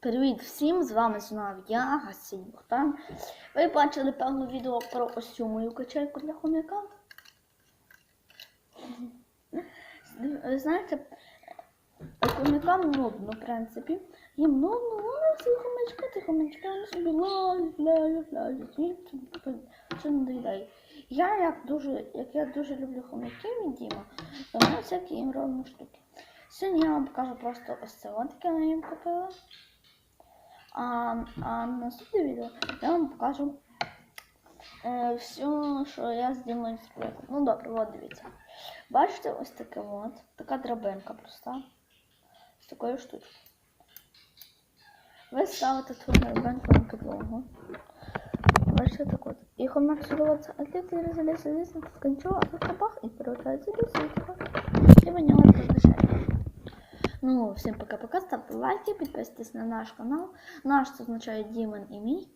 Привіт всім! З вами знову я, Гасій Богдан. Ви бачили певне відео про ось цю мою качельку для хомяка. Ви знаєте, хомякам нудно, в принципі. Їм нудно, вони всі хомячки, ті хомячки, вони собі. Їм це це не. Я як дуже, як я дуже люблю хомяків і Діма, то всякі їм робимо штуки. Сьогодні я вам покажу просто ось це от, яке я їм купила. А, а на наступне відео я вам покажу е, все, що я з Дімою зробила. Ну добре, от дивіться. Бачите, ось таке от, така драбинка проста. З такою штучкою. Ви ставите цю драбинку на підлогу. Бачите так от. І хомяк сюди от залізе, тут кончо, а тут капах і перевертається ліс, і так. І ви нього приглашаєте. Ну, всім пока-пока, ставте лайки, підписуйтесь на наш канал. Наш це означає Дімон і мій.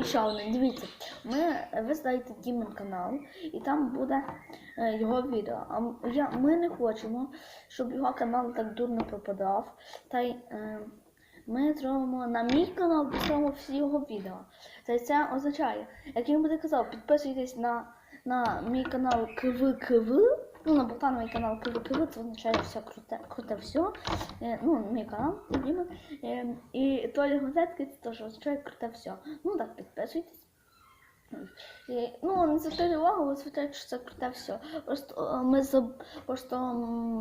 І ще одне, дивіться, ми, ви знаєте Дімон канал, і там буде е, його відео. А я, ми не хочемо, щоб його канал так дурно пропадав. Та й е, ми зробимо на мій канал, зробимо всі його відео. Та й це означає, як він буде казав, підписуйтесь на, на мій канал КВКВ. Ну, на Богдановий канал КВКВ, це означає все круте, круте все. Е, ну, мій канал, Діма. Е, і Толя Гонзецький це теж означає круте все. Ну так, підписуйтесь. Е, ну, не звертайте увагу, ви звертаєте, що це круте все. Просто е, ми заб... просто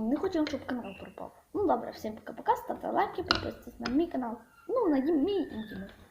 не хочемо, щоб канал пропав. Ну добре, всім пока-пока, ставте лайки, підписуйтесь на мій канал. Ну, на мій і.